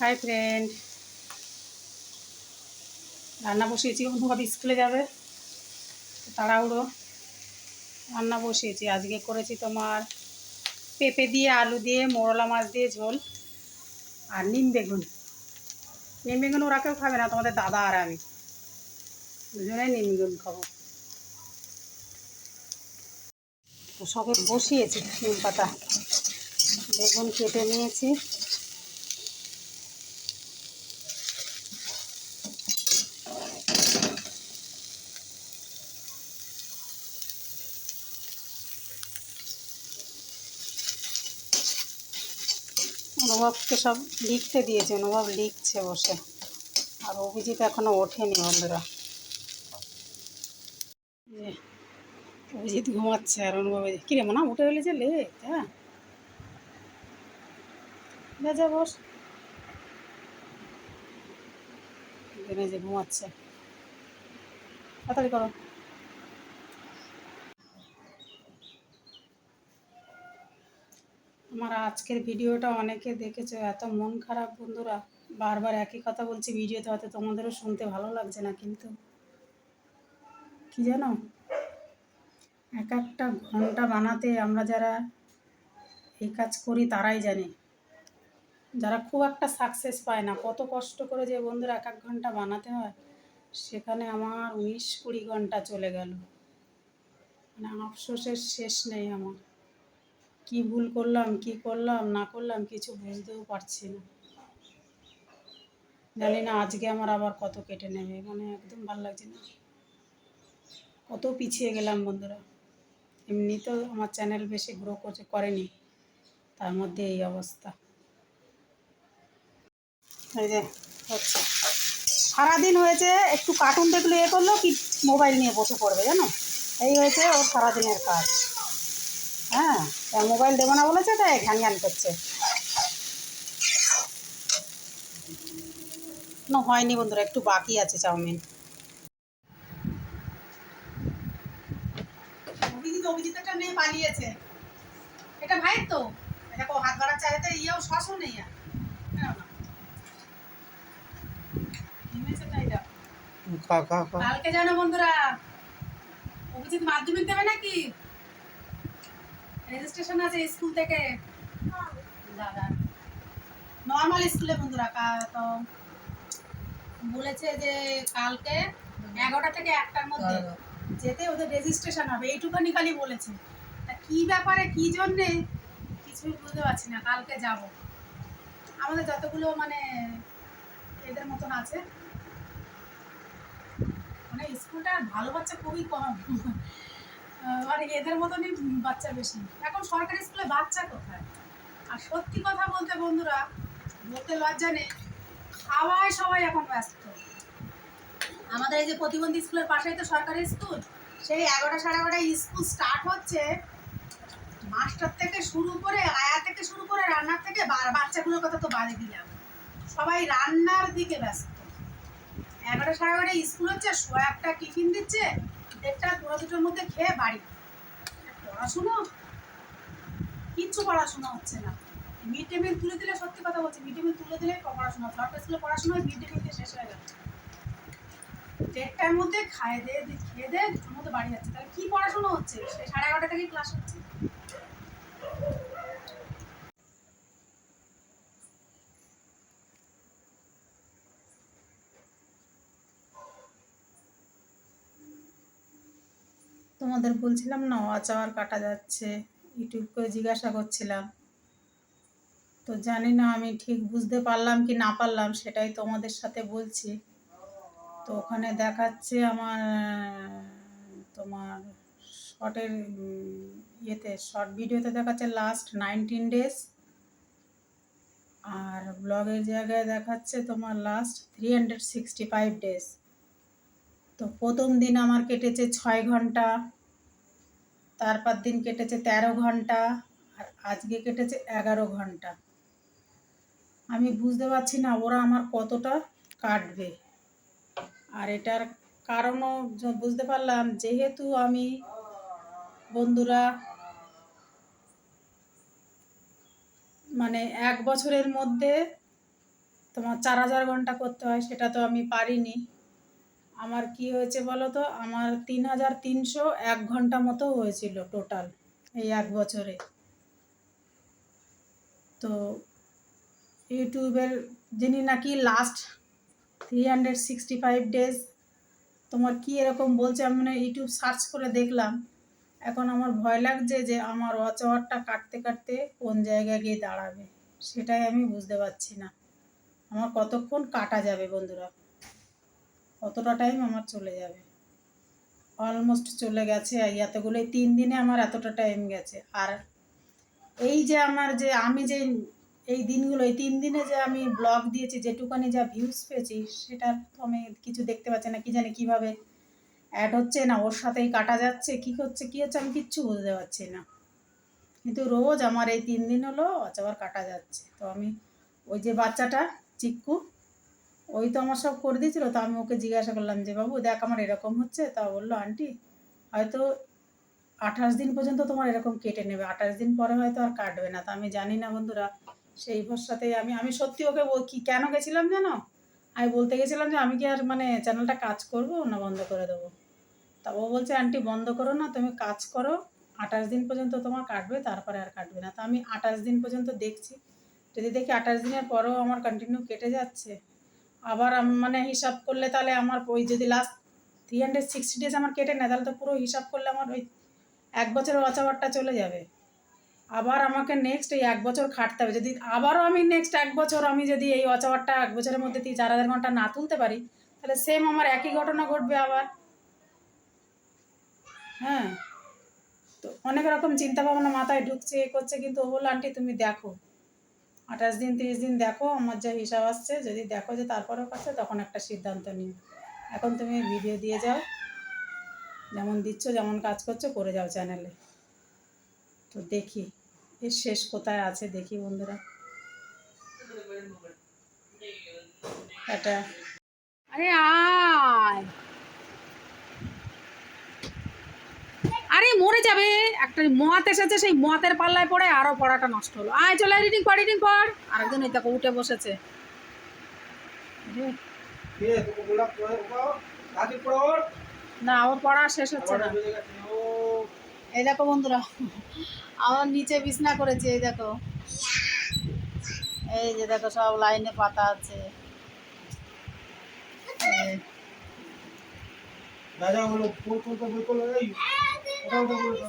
Hi friend. রান্না বসিয়েছি অনুভব স্কুলে যাবে। তাড়াহুড়ো। রান্না বসিয়েছি, আজকে করেছি তোমার পেঁপে দিয়ে, আলু দিয়ে, মোরলা মাছ দিয়ে ঝোল আর নিম বেগুন। নিম বেগুন ওরা কেউ খাবে না, তোমাদের দাদা আর আমি। দুজনে নিম বেগুন খাব। তো সবে বসিয়েছি, নিম পাতা। বেগুন কেটে নিয়েছি। অনুভবকে সব লিখতে দিয়েছে অনুভব লিখছে বসে। আর অভিজিৎ এখনও ওঠেনি বন্ধুরা। অভিজিৎ ঘুমাচ্ছে আর অনুভব কিরে মনে, উঠে গেলে যে লে হ্যাঁ? যা বস। যে ঘুমাচ্ছে। তাড়াতাড়ি করো। আমার আজকের ভিডিওটা অনেকে দেখেছ, এত মন খারাপ বন্ধুরা। বারবার একই কথা বলছি, ভিডিওতে হয়তো তোমাদেরও শুনতে ভালো লাগছে না, কিন্তু কি জানো? এক একটা ঘণ্টা বানাতে আমরা যারা এই কাজ করি, তারাই জানে। যারা খুব একটা সাকসেস পায় না, কত কষ্ট করে যে বন্ধুরা এক এক ঘণ্টা বানাতে হয়, সেখানে আমার উনিশ কুড়ি ঘণ্টা চলে গেল। মানে আফসোসের শেষ নেই আমার। কি ভুল করলাম, কি করলাম, না করলাম কিছু বুঝতেও পারছি না। জানি না আজকে আমার আবার কত কেটে নেবে মানে একদম ভালো লাগছে না। কত পিছিয়ে গেলাম বন্ধুরা। এমনি তো আমার চ্যানেল বেশি গ্রো করছে, করেনি। তার মধ্যে এই অবস্থা। হচ্ছে। সারাদিন হয়েছে, একটু কার্টুন দেখলে এ করল কি মোবাইল নিয়ে বসে পড়বে, জানো? এই হয়েছে ওর সারাদিনের কাজ। হ্যাঁ মোবাইল দেবো না বলেছে তাই ঘ্যান ঘ্যান করছে। না হয়নি বন্ধুরা একটু বাকি আছে চাউমিন। অভিজিৎ অভিজিৎটা মেয়ে পালিয়েছে। এটা ভাইয়ের তো? দেখো হাত বাড়ার চাইতে ইয়েও শ্বাসও নেই আর। কালকে জানো বন্ধুরা অভিজিৎ মাধ্যমিক দেবে নাকি? রেজিস্ট্রেশন আছে স্কুল থেকে। দাদা। নর্মাল স্কুলে বন্ধুরা তো বলেছে যে কালকে এগারোটা থেকে একটার মধ্যে যেতে ওদের রেজিস্ট্রেশন হবে। এইটুখানি খালি বলেছে। তা কি ব্যাপারে কি জন্যে? কিছুই বুঝতে পারছি না কালকে যাব। আমাদের যতগুলো মানে এদের মতন আছে। মানে স্কুলটা ভালো বাচ্চা খুবই কম। মানে এদের মতনই বাচ্চা বেশি। এখন সরকারি স্কুলে বাচ্চা কোথায়? আর সত্যি কথা বলতে বন্ধুরা, বলতে লজ্জা নেই খাওয়ায় সবাই এখন ব্যস্ত। আমাদের এই যে প্রতিবন্ধী স্কুলের পাশেই তো সরকারি স্কুল, সেই এগারোটা সাড়ে এগারোটায় স্কুল স্টার্ট হচ্ছে। মাস্টার থেকে শুরু করে আয়া থেকে শুরু করে রান্নার থেকে বাচ্চাগুলোর কথা তো বাদে দিলাম। সবাই রান্নার দিকে ব্যস্ত। এগারোটা সাড়ে এগারোটায় স্কুল হচ্ছে, সোয়া একটা টিফিন দিচ্ছে দেড়টা, দুটো, দুটোর মধ্যে খেয়ে বাড়ি। পড়াশুনো? কিচ্ছু পড়াশোনা হচ্ছে না। মিড ডে মিল তুলে দিলে সত্যি কথা বলছি মিড ডে মিল তুলে দিলে পড়াশোনা সরকারি স্কুলে পড়াশোনা মিড ডে মিলকে শেষ হয়ে যাচ্ছে। দেড়টার মধ্যে খায় দে দি- খেয়ে দে, দুটোর মধ্যে বাড়ি যাচ্ছে। তাহলে কি পড়াশোনা হচ্ছে? সাড়ে এগারোটা থেকে ক্লাস হচ্ছে। তোমাদের বলছিলাম না ওয়াচ আওয়ার কাটা যাচ্ছে। ইউটিউব করে জিজ্ঞাসা করছিলাম। তো জানি না আমি ঠিক বুঝতে পারলাম কি না পারলাম, সেটাই তোমাদের সাথে বলছি। তো ওখানে দেখাচ্ছে আমার, তোমার শর্টের ইয়েতে, শর্ট ভিডিওতে দেখাচ্ছে লাস্ট নাইনটিন ডেজ আর ব্লগের জায়গায় দেখাচ্ছে তোমার last three hundred sixty five days তো প্রথম দিন আমার কেটেছে ছয় ঘণ্টা। তারপর দিন কেটেছে তেরো ঘণ্টা আর আজকে কেটেছে এগারো ঘণ্টা। আমি বুঝতে পারছি না ওরা আমার কতটা কাটবে। আর এটার কারণও বুঝতে পারলাম, যেহেতু আমি বন্ধুরা মানে এক বছরের মধ্যে তোমার চার হাজার ঘণ্টা করতে হয়, সেটা তো আমি পারিনি। আমার কি হয়েছে বলো তো? আমার তিন হাজার তিনশো এক ঘণ্টা মতো হয়েছিল টোটাল এই এক বছরে। তো ইউটিউবের যিনি নাকি last three hundred sixty five days তোমার কি এরকম বলছে আমি মানে ইউটিউব সার্চ করে দেখলাম। এখন আমার ভয় লাগছে যে আমার ওয়াচ আওয়ারটা কাটতে কাটতে কোন জায়গায় গিয়ে দাঁড়াবে, সেটাই আমি বুঝতে পারছি না। আমার কতক্ষণ কাটা যাবে বন্ধুরা? কতটা টাইম আমার চলে যাবে। অলমোস্ট চলে গেছে এতগুলো তিন দিনে আমার এতটা টাইম গেছে। আর এই যে আমার যে আমি যে এই দিনগুলো, এই তিন দিনে যে আমি ব্লগ দিয়েছি, যেটুকানি যা ভিউজ পেয়েছি, সেটা তো আমি কিছু দেখতে পাচ্ছি না। কি জানি কীভাবে অ্যাড হচ্ছে না, ওর সাথেই কাটা যাচ্ছে, কি হচ্ছে কি হচ্ছে আমি কিচ্ছু বুঝতে পারছি না। কিন্তু রোজ আমার এই তিন দিন হলো আবার কাটা যাচ্ছে। তো আমি ওই যে বাচ্চাটা, চিক্কু ওই তো আমার সব করে দিয়েছিল, তো আমি ওকে জিজ্ঞাসা করলাম যে, বাবু, দেখ আমার এরকম হচ্ছে? তা বলল, আন্টি, হয়তো আঠাশ দিন পর্যন্ত তোমার এরকম কেটে নেবে, আঠাশ দিন পরে হয়তো আর কাটবে না। তা আমি জানি না বন্ধুরা, সেই ভরসাতেই আমি আমি সত্যি ওকে কি, কেন গেছিলাম জানো? আমি বলতে গেছিলাম যে, আমি কি আর মানে চ্যানেলটা কাজ করব না বন্ধ করে দেবো? তা ও বলছে, আন্টি, বন্ধ করো না, তুমি কাজ করো, আঠাশ দিন পর্যন্ত তোমার কাটবে, তারপরে আর কাটবে না। তা আমি আঠাশ দিন পর্যন্ত দেখছি, যদি দেখি আঠাশ দিনের পরেও আমার কন্টিনিউ কেটে যাচ্ছে আবার মানে হিসাব করলে তাহলে আমার ওই যদি last three hundred sixty days আমার কেটে নেয়, তাহলে তো পুরো হিসাব করলে আমার ওই এক বছরের ওয়াচাওয়ারটা চলে যাবে। আবার আমাকে নেক্সট এই এক বছর খাটতে হবে। যদি আবারও আমি নেক্সট এক বছর আমি যদি এই ওয়াচাওয়ারটা এক বছরের মধ্যে তিন, চার হাজার ঘণ্টা না তুলতে পারি, তাহলে সেম আমার একই ঘটনা ঘটবে আবার। হ্যাঁ তো অনেক রকম চিন্তা ভাবনা মাথায় ঢুকছে, এ করছে, কিন্তু ও বলল, আন্টি, তুমি দেখো। আঠাশ দিন তিরিশ দিন দেখো আমার যা হিসাব আসছে যদি দেখো যে তারপরেও কাছে তখন একটা সিদ্ধান্ত নিও। এখন তুমি ভিডিও দিয়ে যাও যেমন দিচ্ছ যেমন কাজ করছ করে যাও চ্যানেলে তো দেখি এর শেষ কোথায় আছে দেখি বন্ধুরা। এটা আরে আয়! আরে মরে যাবে। একটা মহাত এসেছে সেই মহাতের পাল্লায় পড়ে আরও পড়াটা নষ্ট হলো। আয় চলে রিডিং কর রিডিং কর। আরেকজন এই দেখো উঠে বসেছে। না ওর পড়া শেষ হচ্ছে না। এই দেখো বন্ধুরা আমার নিচে বিছনা করেছে এই দেখো। এই যে দেখো সব লাইনে পাতা আছে। রাজা বলো ফোন করতে বই করল এই ওটা ওটা বলো